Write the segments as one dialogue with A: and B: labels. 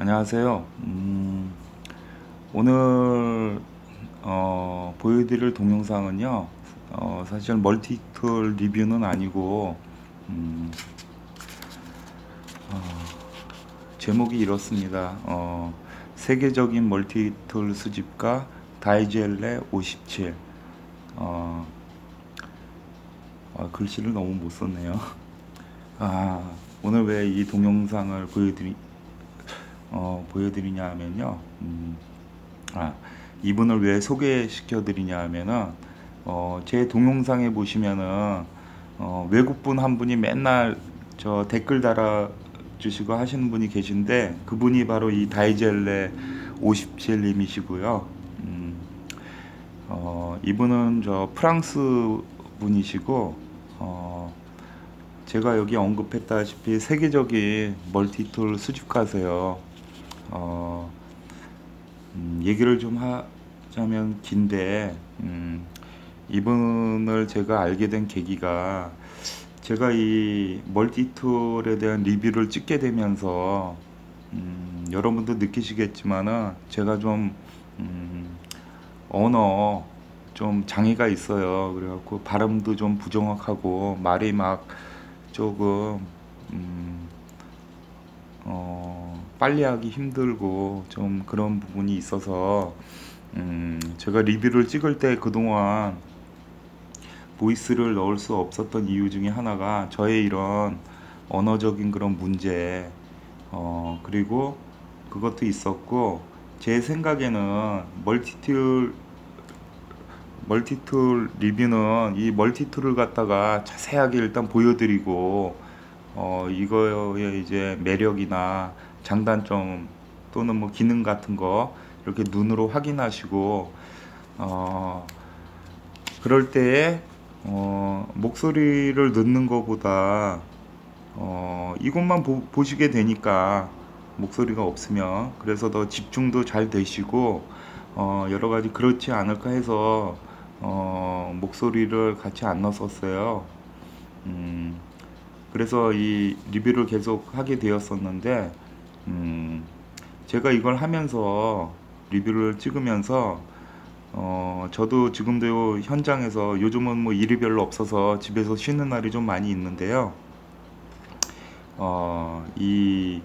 A: 안녕하세요. 음, 오늘 어, 보여드릴 동영상은요, 어, 사실 멀티툴 리뷰는 아니고, 음, 어, 제목이 이렇습니다. 어, 세계적인 멀티툴 수집가 다이젤레 57. 어, 아, 글씨를 너무 못 썼네요. 아, 오늘 왜 이 동영상을 보여드리, 어, 보여드리냐 하면요. 음, 아, 이분을 왜 소개시켜 드리냐 하면은, 어, 제 동영상에 보시면은, 어, 외국분 한 분이 맨날 저 댓글 달아 주시고 하시는 분이 계신데, 그분이 바로 이 다이젤레 57님이시고요. 음, 어, 이분은 저 프랑스 분이시고, 어, 제가 여기 언급했다시피 세계적인 멀티툴 수집가세요. 어, 음, 얘기를 좀 하자면 긴데, 음, 이분을 제가 알게 된 계기가 제가 이 멀티툴에 대한 리뷰를 찍게 되면서, 음, 여러분도 느끼시겠지만은 제가 좀, 음, 언어 좀 장애가 있어요. 그래갖고 발음도 좀 부정확하고 말이 막 조금, 음, 어, 빨리 하기 힘들고 좀 그런 부분이 있어서 음, 제가 리뷰를 찍을 때 그동안 보이스를 넣을 수 없었던 이유 중에 하나가 저의 이런 언어적인 그런 문제 어, 그리고 그것도 있었고 제 생각에는 멀티툴 멀티툴 리뷰는 이 멀티툴을 갖다가 자세하게 일단 보여드리고 어, 이거의 이제 매력이나 장단점 또는 뭐 기능 같은 거 이렇게 눈으로 확인하시고 어, 그럴 때에 어, 목소리를 넣는 것보다 어, 이것만 보, 보시게 되니까 목소리가 없으면 그래서 더 집중도 잘 되시고 어, 여러 가지 그렇지 않을까 해서 어, 목소리를 같이 안 넣었어요. 음, 그래서 이 리뷰를 계속 하게 되었었는데, 음, 제가 이걸 하면서 리뷰를 찍으면서, 어, 저도 지금도 현장에서 요즘은 뭐 일이 별로 없어서 집에서 쉬는 날이 좀 많이 있는데요. 어, 이,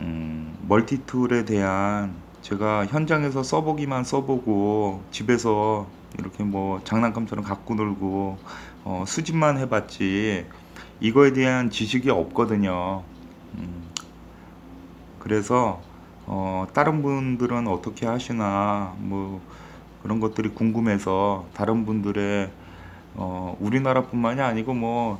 A: 음, 멀티툴에 대한 제가 현장에서 써보기만 써보고 집에서 이렇게 뭐 장난감처럼 갖고 놀고 어, 수집만 해봤지 이거에 대한 지식이 없거든요. 음, 그래서 어, 다른 분들은 어떻게 하시나 뭐 그런 것들이 궁금해서 다른 분들의 어, 우리나라뿐만이 아니고 뭐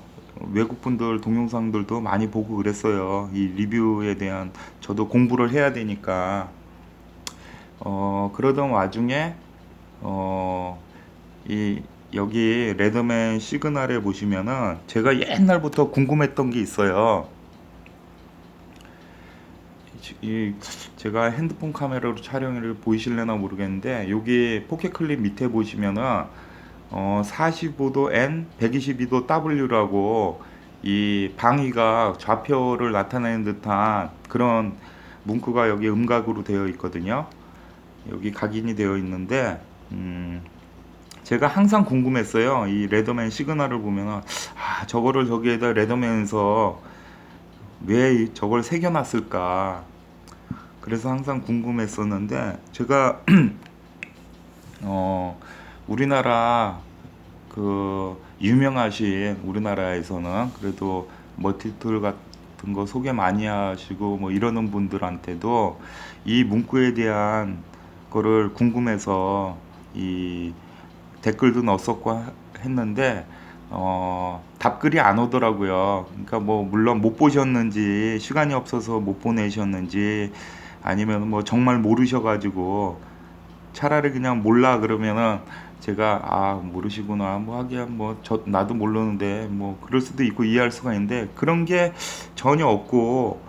A: 외국 분들 동영상들도 많이 보고 그랬어요. 이 리뷰에 대한 저도 공부를 해야 되니까 어, 그러던 와중에 어, 이 여기 레드맨 시그널에 보시면은 제가 옛날부터 궁금했던 게 있어요. 이 제가 핸드폰 카메라로 촬영을 보이실려나 모르겠는데 여기 포켓 클립 밑에 보시면은 어 45도 N 122도 W라고 이 방위가 좌표를 나타내는 듯한 그런 문구가 여기 음각으로 되어 있거든요. 여기 각인이 되어 있는데 음 제가 항상 궁금했어요. 이 레더맨 시그널을 보면은 아 저거를 저기에다 레더맨에서 왜 저걸 새겨놨을까? 그래서 항상 궁금했었는데 제가 어 우리나라 그 유명하신 우리나라에서는 그래도 멀티툴 같은 거 소개 많이 하시고 뭐 이러는 분들한테도 이 문구에 대한 거를 궁금해서 이 댓글도 넣었었고 하- 했는데 어, 답글이 안 오더라고요. 그러니까 뭐 물론 못 보셨는지 시간이 없어서 못 보내셨는지 아니면 뭐 정말 모르셔가지고 차라리 그냥 몰라 그러면은 제가 아 모르시구나 뭐 하기야 뭐 저 나도 모르는데 뭐 그럴 수도 있고 이해할 수가 있는데 그런 게 전혀 없고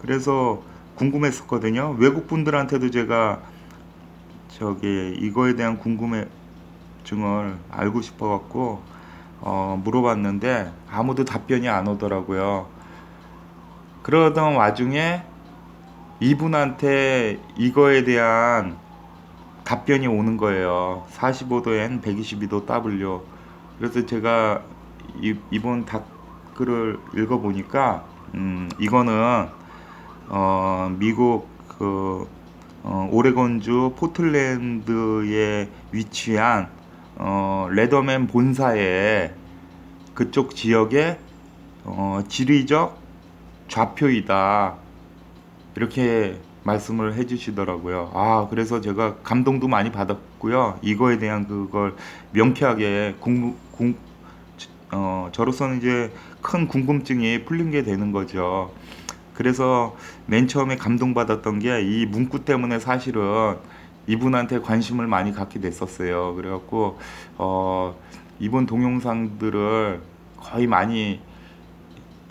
A: 그래서 궁금했었거든요. 외국 분들한테도 제가 저기 이거에 대한 궁금증을 알고 싶어 갖고 어, 물어봤는데 아무도 답변이 안 오더라고요. 그러던 와중에 이분한테 이거에 대한 답변이 오는 거예요. 45도엔 122도 W. 그래서 제가 이, 이번 댓글을 읽어보니까 음, 이거는 어, 미국 그 어, 오레곤주 포틀랜드에 위치한 어, 레더맨 본사의 그쪽 지역의 어, 지리적 좌표이다. 이렇게 말씀을 해주시더라고요. 아, 그래서 제가 감동도 많이 받았고요. 이거에 대한 그걸 명쾌하게 궁금, 궁, 어, 저로서는 이제 큰 궁금증이 풀린 게 되는 거죠. 그래서 맨 처음에 감동받았던 게 이 문구 때문에 사실은 이분한테 관심을 많이 갖게 됐었어요. 그래갖고, 어, 이분 동영상들을 거의 많이,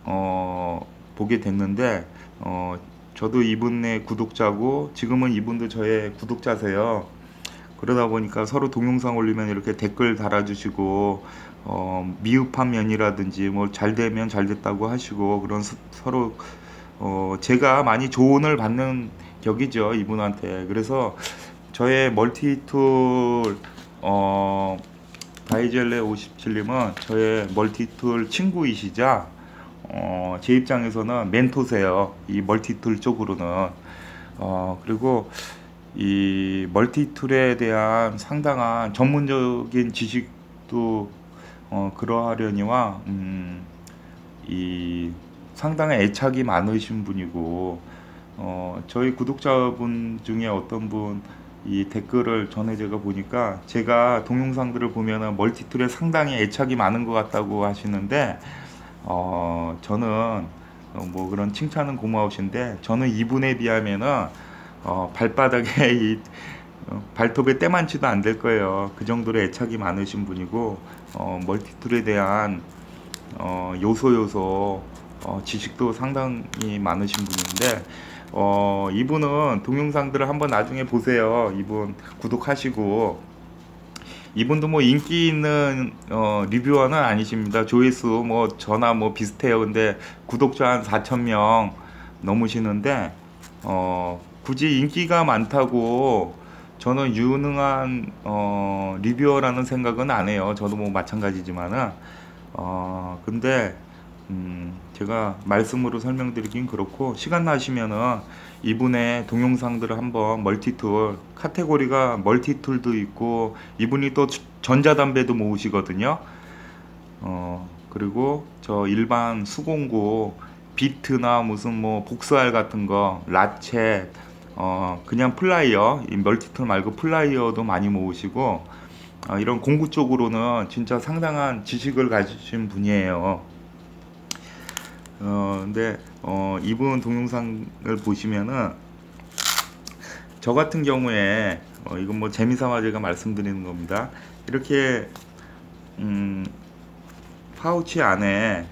A: 어, 보게 됐는데, 어, 저도 이분의 구독자고, 지금은 이분도 저의 구독자세요. 그러다 보니까 서로 동영상 올리면 이렇게 댓글 달아주시고, 어, 미흡한 면이라든지, 뭐, 잘 되면 잘 됐다고 하시고, 그런 서, 서로, 어, 제가 많이 조언을 받는 격이죠, 이분한테. 그래서 저의 멀티툴, 어, 다이젤레 57님은 저의 멀티툴 친구이시자, 어, 제 입장에서는 멘토세요. 이 멀티툴 쪽으로는. 어, 그리고 이 멀티툴에 대한 상당한 전문적인 지식도 어, 그러하려니와 음, 이 상당한 애착이 많으신 분이고 어, 저희 구독자분 중에 어떤 분 이 댓글을 전에 제가 보니까 제가 동영상들을 보면은 멀티툴에 상당히 애착이 많은 것 같다고 하시는데 어, 저는 어, 뭐 그런 칭찬은 고마우신데 저는 이분에 비하면은 어, 발바닥에 이 어, 발톱에 때만치도 안 될 거예요. 그 정도로 애착이 많으신 분이고 어, 멀티툴에 대한 어, 요소 요소 어, 지식도 상당히 많으신 분인데 어, 이분은 동영상들을 한번 나중에 보세요. 이분 구독하시고 이분도 뭐 인기 있는 어, 리뷰어는 아니십니다. 조회수 뭐 저나 뭐 비슷해요. 근데 구독자 한 4천 명 넘으시는데 어, 굳이 인기가 많다고 저는 유능한 어, 리뷰어라는 생각은 안 해요. 저도 뭐 마찬가지지만은 어, 근데 음, 제가 말씀으로 설명드리긴 그렇고 시간 나시면은 이분의 동영상들을 한번 멀티툴 카테고리가 멀티툴도 있고 이분이 또 전자담배도 모으시거든요. 어, 그리고 저 일반 수공구 비트나 무슨 뭐 복수알 같은 거 라쳇 어, 그냥 플라이어 이 멀티툴 말고 플라이어도 많이 모으시고 어, 이런 공구 쪽으로는 진짜 상당한 지식을 가지신 분이에요. 어, 근데 어, 이분 동영상을 보시면은 저 같은 경우에 어, 이건 뭐 재미삼아 제가 말씀드리는 겁니다. 이렇게 음, 파우치 안에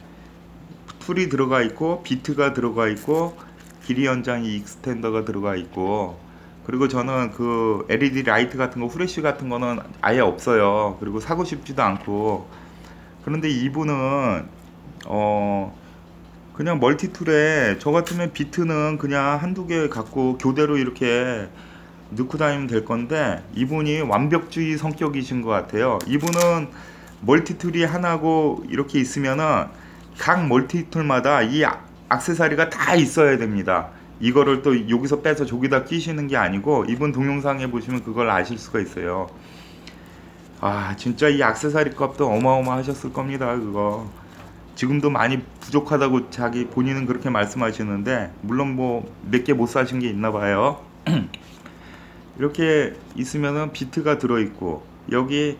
A: 툴이 들어가 있고 비트가 들어가 있고 길이 연장이 익스텐더가 들어가 있고 그리고 저는 그 LED 라이트 같은 거 후레쉬 같은 거는 아예 없어요. 그리고 사고 싶지도 않고 그런데 이분은 어 그냥 멀티툴에 저 같으면 비트는 그냥 한두 개 갖고 교대로 이렇게 넣고 다니면 될 건데 이분이 완벽주의 성격이신 것 같아요. 이분은 멀티툴이 하나고 이렇게 있으면은 각 멀티툴마다 이 아- 액세서리가 다 있어야 됩니다. 이거를 또 여기서 빼서 저기다 끼시는 게 아니고 이분 동영상에 보시면 그걸 아실 수가 있어요. 아 진짜 이 액세서리 값도 어마어마하셨을 겁니다. 그거. 지금도 많이 부족하다고 자기 본인은 그렇게 말씀하시는데 물론 뭐 몇 개 못 사신 게 있나 봐요. 이렇게 있으면은 비트가 들어 있고 여기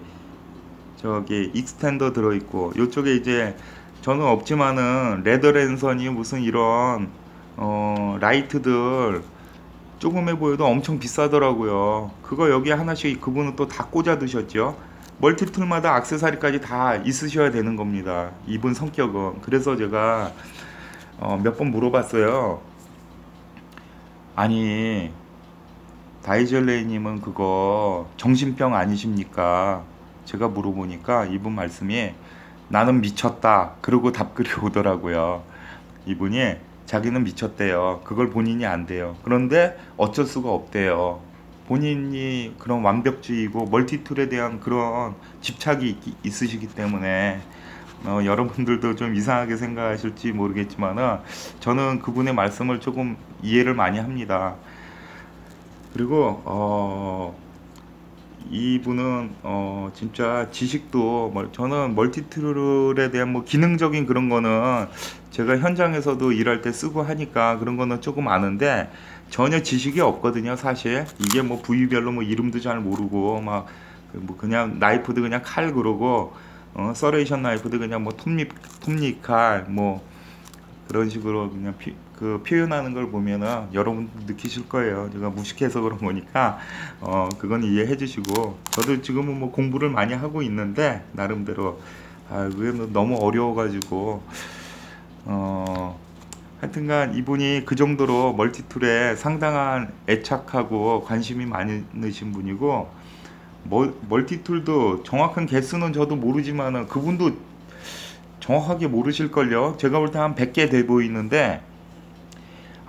A: 저기 익스텐더 들어 있고 이쪽에 이제 저는 없지만은 레더 랜선이 무슨 이런 어 라이트들 조금해 보여도 엄청 비싸더라고요. 그거 여기 하나씩 그분은 또 다 꽂아 두셨죠. 멀티툴마다 액세서리까지 다 있으셔야 되는 겁니다. 이분 성격은. 그래서 제가 어, 몇 번 물어봤어요. 아니 다이젤레이님은 그거 정신병 아니십니까? 제가 물어보니까 이분 말씀이 나는 미쳤다. 그러고 답글이 오더라고요. 이분이 자기는 미쳤대요. 그걸 본인이 안 돼요. 그런데 어쩔 수가 없대요. 본인이 그런 완벽주의고 멀티툴에 대한 그런 집착이 있- 있으시기 때문에 어, 여러분들도 좀 이상하게 생각하실지 모르겠지만은 저는 그분의 말씀을 조금 이해를 많이 합니다. 그리고 어, 이분은 어, 진짜 지식도 멀- 저는 멀티툴에 대한 뭐 기능적인 그런 거는 제가 현장에서도 일할 때 쓰고 하니까 그런 거는 조금 아는데 전혀 지식이 없거든요, 사실. 이게 뭐 부위별로 뭐 이름도 잘 모르고 막 뭐 그냥 나이프도 그냥 칼 그러고 어, 서레이션 나이프도 그냥 뭐 톱니 톱니 칼뭐 그런 식으로 그냥 피- 그 표현하는 걸 보면은 여러분 느끼실 거예요. 제가 무식해서 그런 거니까 어 그건 이해해 주시고 저도 지금은 뭐 공부를 많이 하고 있는데 나름대로 아 그게 너무 어려워가지고 어 하여튼간 이분이 그 정도로 멀티툴에 상당한 애착하고 관심이 많으신 분이고 멀, 멀티툴도 정확한 개수는 저도 모르지만은 그분도 정확하게 모르실걸요. 제가 볼 때 한 100개 돼 보이는데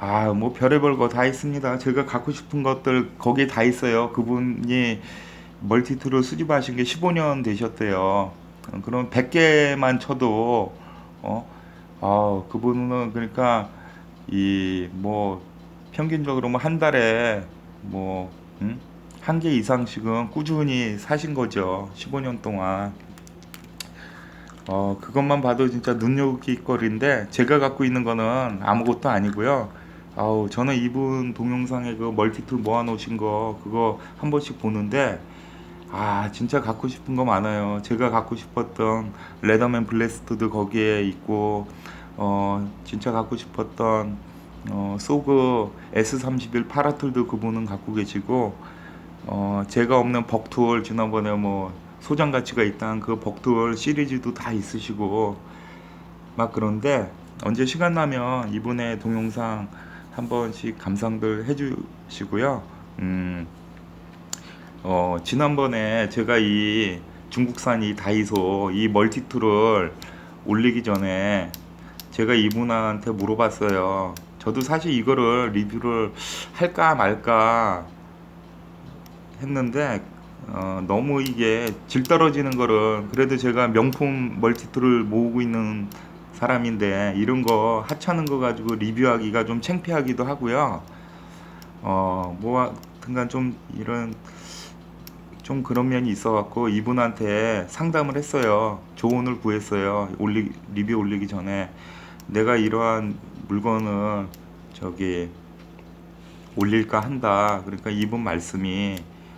A: 아, 뭐 별의별 거 다 있습니다. 제가 갖고 싶은 것들 거기에 다 있어요. 그분이 멀티툴을 수집하신 게 15년 되셨대요. 어, 그럼 100개만 쳐도 어, 아, 그분은 그러니까 이 뭐 평균적으로 뭐 한 달에 뭐 음? 한개 이상씩은 꾸준히 사신 거죠. 15년 동안. 어, 그것만 봐도 진짜 눈여기거리인데 제가 갖고 있는 거는 아무것도 아니고요. 아우, 저는 이분 동영상에 그 멀티툴 모아놓으신 거 그거 한 번씩 보는데 아, 진짜 갖고 싶은 거 많아요. 제가 갖고 싶었던 레더맨 블래스트도 거기에 있고 어, 진짜 갖고 싶었던 어, 소그 S31 파라툴도 그분은 갖고 계시고 어, 제가 없는 벅툴 지난번에 뭐 소장 가치가 있다는 그 벅툴 시리즈도 다 있으시고 막 그런데 언제 시간 나면 이분의 동영상 한 번씩 감상들 해주시고요. 음, 어, 지난번에 제가 이 중국산 이 다이소 이 멀티툴을 올리기 전에 제가 이분한테 물어봤어요. 저도 사실 이거를 리뷰를 할까 말까 했는데 어, 너무 이게 질 떨어지는 거를 그래도 제가 명품 멀티툴을 모으고 있는 사람인데 이런 거 하찮은 거 가지고 리뷰하기가 좀 창피하기도 하고요. 어, 뭐 하여튼간 좀 이런 좀 그런 면이 있어 갖고 이분한테 상담을 했어요. 조언을 구했어요. 올리 리뷰 올리기 전에 내가 이러한 물건을 저기 올릴까 한다. 그러니까 이분 말씀이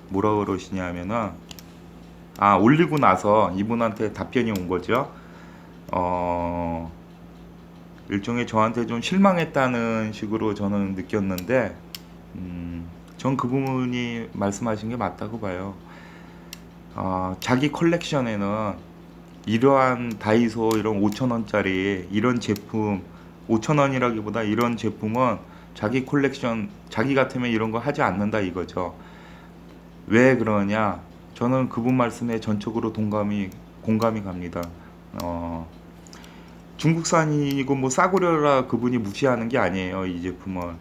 A: 뭐라 그러시냐면은 아 올리고 나서 이분한테 답변이 온 거죠. 어 일종의 저한테 좀 실망했다는 식으로 저는 느꼈는데 음, 전 그 부분이 말씀하신 게 맞다고 봐요. 어, 자기 컬렉션에는 이러한 다이소 이런 5천 원짜리 이런 제품 5천 원이라기보다 이런 제품은 자기 컬렉션 자기 같으면 이런 거 하지 않는다 이거죠. 왜 그러냐? 저는 그분 말씀에 전적으로 동감이 공감이 갑니다. 어, 중국산이고 뭐 싸구려라 그분이 무시하는 게 아니에요. 이 제품은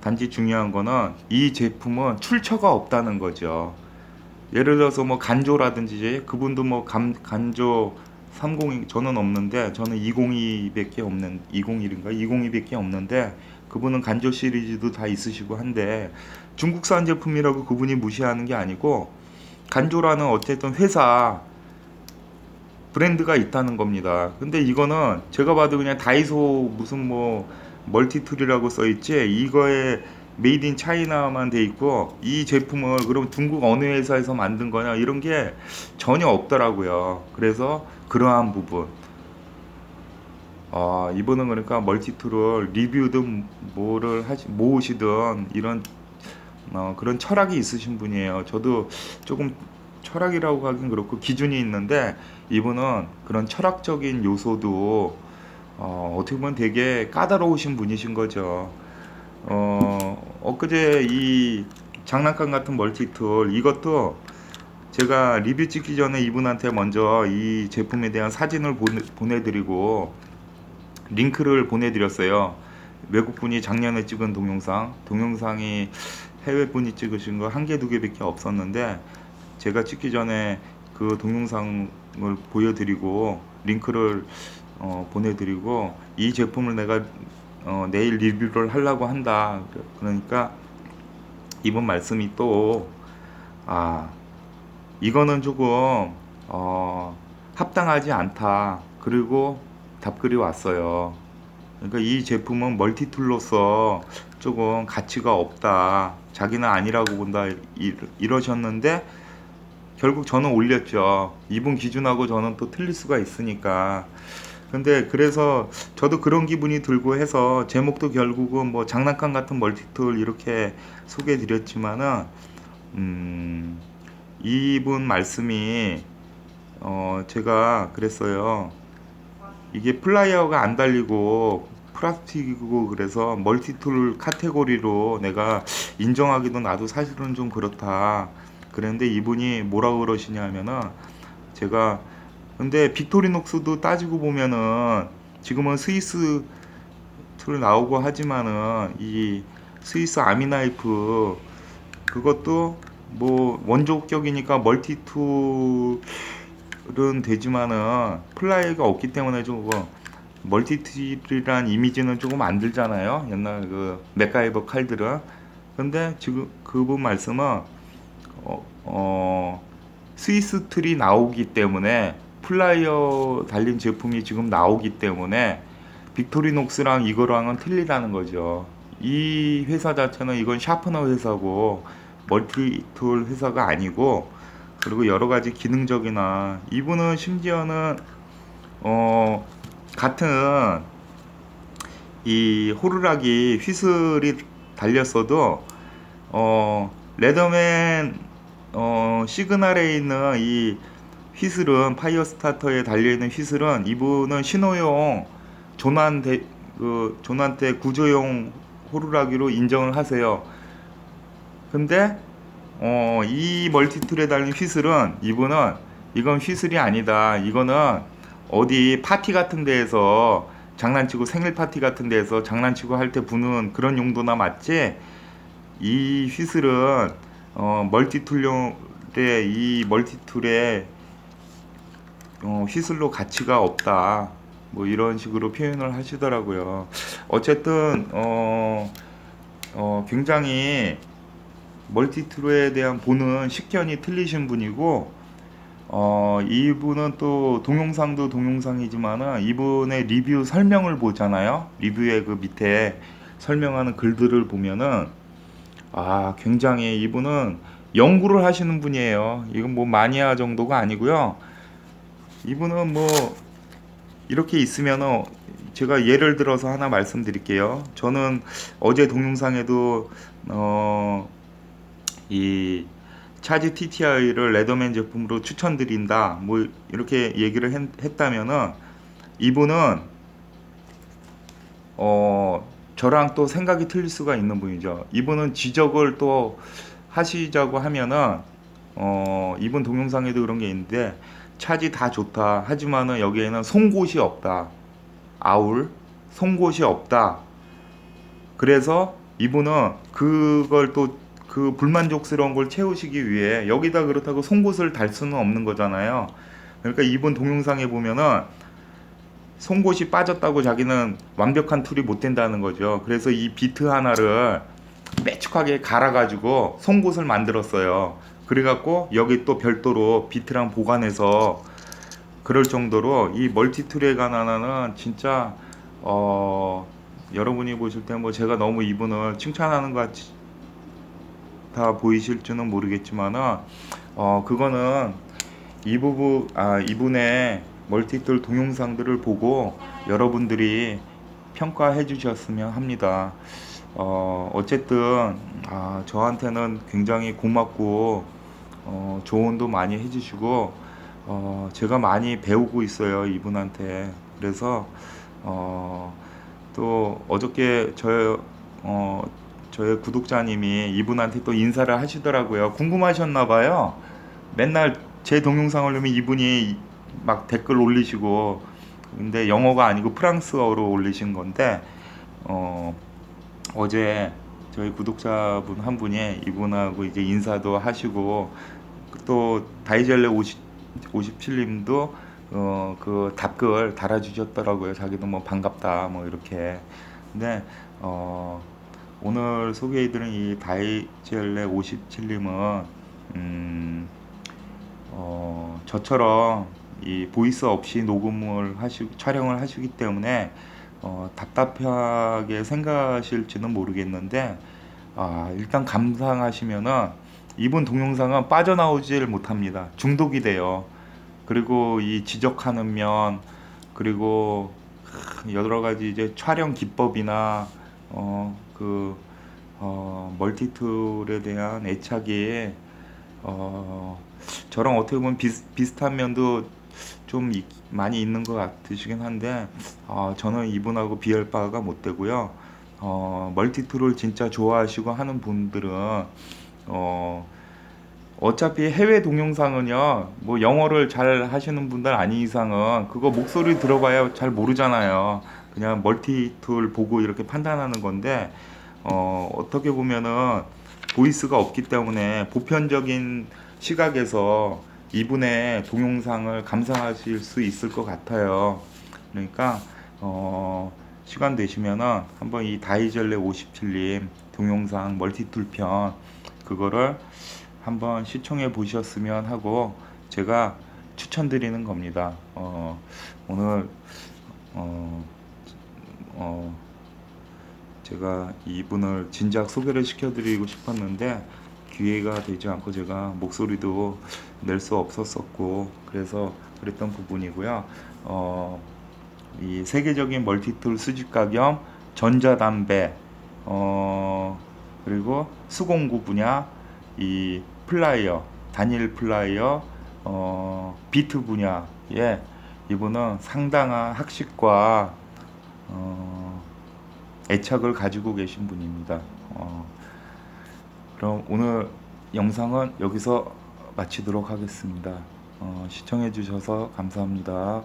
A: 단지 중요한 거는 이 제품은 출처가 없다는 거죠. 예를 들어서 뭐 간조라든지 그분도 뭐 간, 간조 30 저는 없는데 저는 202밖에 없는 201인가 202밖에 없는데 그분은 간조 시리즈도 다 있으시고 한데 중국산 제품이라고 그분이 무시하는 게 아니고 간조라는 어쨌든 회사 브랜드가 있다는 겁니다. 근데 이거는 제가 봐도 그냥 다이소 무슨 뭐 멀티툴이라고 써 있지 이거에 메이드 인 차이나만 돼 있고 이 제품을 그럼 중국 어느 회사에서 만든 거냐 이런 게 전혀 없더라고요. 그래서 그러한 부분 아 이분은 그러니까 멀티툴을 리뷰든 뭐를 하시 모으시든 이런 어, 그런 철학이 있으신 분이에요. 저도 조금 철학이라고 하긴 그렇고 기준이 있는데 이분은 그런 철학적인 요소도 어, 어떻게 보면 되게 까다로우신 분이신 거죠. 어, 엊그제 이 장난감 같은 멀티툴 이것도 제가 리뷰 찍기 전에 이분한테 먼저 이 제품에 대한 사진을 보내, 보내드리고 링크를 보내드렸어요. 외국 분이 작년에 찍은 동영상, 동영상이 해외 분이 찍으신 거 한 개 두 개밖에 없었는데 제가 찍기 전에 그 동영상 을 보여드리고 링크를 어, 보내드리고 이 제품을 내가 어, 내일 리뷰를 하려고 한다. 그러니까 이번 말씀이 또 아, 이거는 조금 어, 합당하지 않다. 그리고 답글이 왔어요. 그러니까 이 제품은 멀티툴로서 조금 가치가 없다. 자기는 아니라고 본다. 이- 이러셨는데 결국 저는 올렸죠. 이분 기준하고 저는 또 틀릴 수가 있으니까. 근데 그래서 저도 그런 기분이 들고 해서 제목도 결국은 뭐 장난감 같은 멀티툴 이렇게 소개해 드렸지만은 음 이분 말씀이 어 제가 그랬어요. 이게 플라이어가 안 달리고 플라스틱이고 그래서 멀티툴 카테고리로 내가 인정하기도 나도 사실은 좀 그렇다. 그랬는데 이분이 뭐라고 그러시냐면은 제가 근데 빅토리녹스도 따지고 보면은 지금은 스위스 툴 나오고 하지만은 이 스위스 아미나이프 그것도 뭐 원조격이니까 멀티툴은 되지만은 플라이가 없기 때문에 조금 멀티툴이란 이미지는 조금 안 들잖아요. 옛날 그 맥가이버 칼들은. 근데 지금 그분 말씀은 어, 어 스위스 툴이 나오기 때문에 플라이어 달린 제품이 지금 나오기 때문에 빅토리녹스랑 이거랑은 틀리다는 거죠. 이 회사 자체는 이건 샤프너 회사고 멀티툴 회사가 아니고 그리고 여러 가지 기능적이나 이분은 심지어는 어 같은 이 호루라기 휘슬이 달렸어도 어 레더맨 어 시그널에 있는 이 휘슬은 파이어 스타터에 달려 있는 휘슬은 이분은 신호용 조난 대, 그 조난대 구조용 호루라기로 인정을 하세요. 근데 어, 이 멀티툴에 달린 휘슬은 이분은 이건 휘슬이 아니다. 이거는 어디 파티 같은 데에서 장난치고 생일 파티 같은 데에서 장난치고 할 때 부는 그런 용도나 맞지. 이 휘슬은 어, 멀티툴용 때이 멀티툴에 어, 휘슬로 가치가 없다. 뭐 이런 식으로 표현을 하시더라고요. 어쨌든 어, 어, 굉장히 멀티툴에 대한 보는 식견이 틀리신 분이고 어, 이분은 또 동영상도 동영상이지만은 이분의 리뷰 설명을 보잖아요. 리뷰의 그 밑에 설명하는 글들을 보면은 아, 굉장히 이분은 연구를 하시는 분이에요. 이건 뭐 마니아 정도가 아니고요. 이분은 뭐 이렇게 있으면은 제가 예를 들어서 하나 말씀드릴게요. 저는 어제 동영상에도 어, 이 차지 TTI를 레더맨 제품으로 추천드린다. 뭐 이렇게 얘기를 했, 했다면은 이분은 어 저랑 또 생각이 틀릴 수가 있는 분이죠. 이분은 지적을 또 하시자고 하면은 어 이분 동영상에도 그런 게 있는데 차지 다 좋다. 하지만은 여기에는 송곳이 없다. 아울 송곳이 없다. 그래서 이분은 그걸 또 그 불만족스러운 걸 채우시기 위해 여기다 그렇다고 송곳을 달 수는 없는 거잖아요. 그러니까 이분 동영상에 보면은 송곳이 빠졌다고 자기는 완벽한 툴이 못 된다는 거죠. 그래서 이 비트 하나를 빼축하게 갈아가지고 송곳을 만들었어요. 그래갖고 여기 또 별도로 비트랑 보관해서 그럴 정도로 이 멀티툴에 관한하는 진짜 어 여러분이 보실 때 뭐 제가 너무 이분을 칭찬하는 것다 보이실지는 모르겠지만은 어 그거는 이 부분 아 이분의 멀티툴 동영상들을 보고 여러분들이 평가해 주셨으면 합니다. 어 어쨌든 아 저한테는 굉장히 고맙고 어 조언도 많이 해주시고 어 제가 많이 배우고 있어요 이분한테 그래서 어 또 어저께 저 어, 저의 구독자님이 이분한테 또 인사를 하시더라고요. 궁금하셨나 봐요. 맨날 제 동영상을 올리면 이분이 막 댓글 올리시고 근데 영어가 아니고 프랑스어로 올리신 건데 어, 어제 저희 구독자분 한 분이 이분하고 이제 인사도 하시고 또 다이젤레 50 57님도 어, 그 답글 달아주셨더라고요. 자기도 뭐 반갑다 뭐 이렇게. 근데 어, 오늘 소개해드린 이 다이젤레 57님은 음, 어, 저처럼 이 보이스 없이 녹음을 하시 촬영을 하시기 때문에 어, 답답하게 생각하실지는 모르겠는데 아, 일단 감상하시면은 이분 동영상은 빠져나오질 못합니다. 중독이 돼요. 그리고 이 지적하는 면 그리고 여러 가지 이제 촬영 기법이나 어그 어, 멀티툴에 대한 애착이 어, 저랑 어떻게 보면 비슷, 비슷한 면도 좀 있- 많이 있는 것 같으시긴 한데 어, 저는 이분하고 비할 바가 못 되고요. 어, 멀티툴을 진짜 좋아하시고 하는 분들은 어, 어차피 해외 동영상은요, 뭐 영어를 잘 하시는 분들 아닌 이상은 그거 목소리 들어봐야 잘 모르잖아요. 그냥 멀티툴 보고 이렇게 판단하는 건데, 어, 어떻게 보면은 보이스가 없기 때문에 보편적인 시각에서 이분의 동영상을 감상하실 수 있을 것 같아요. 그러니까, 어, 시간 되시면은 한번 이 다이젤레 57님 동영상 멀티툴 편 그거를 한번 시청해 보셨으면 하고 제가 추천드리는 겁니다. 어, 오늘 어, 어, 제가 이분을 진작 소개를 시켜드리고 싶었는데 기회가 되지 않고 제가 목소리도 낼 수 없었었고 그래서 그랬던 부분이고요. 어, 이 세계적인 멀티툴 수집가 겸 전자담배 어, 그리고 수공구 분야 이 플라이어 단일 플라이어 어, 비트 분야에 이분은 상당한 학식과 어, 애착을 가지고 계신 분입니다. 어, 그럼 오늘 영상은 여기서 마치도록 하겠습니다. 어, 시청해 주셔서 감사합니다.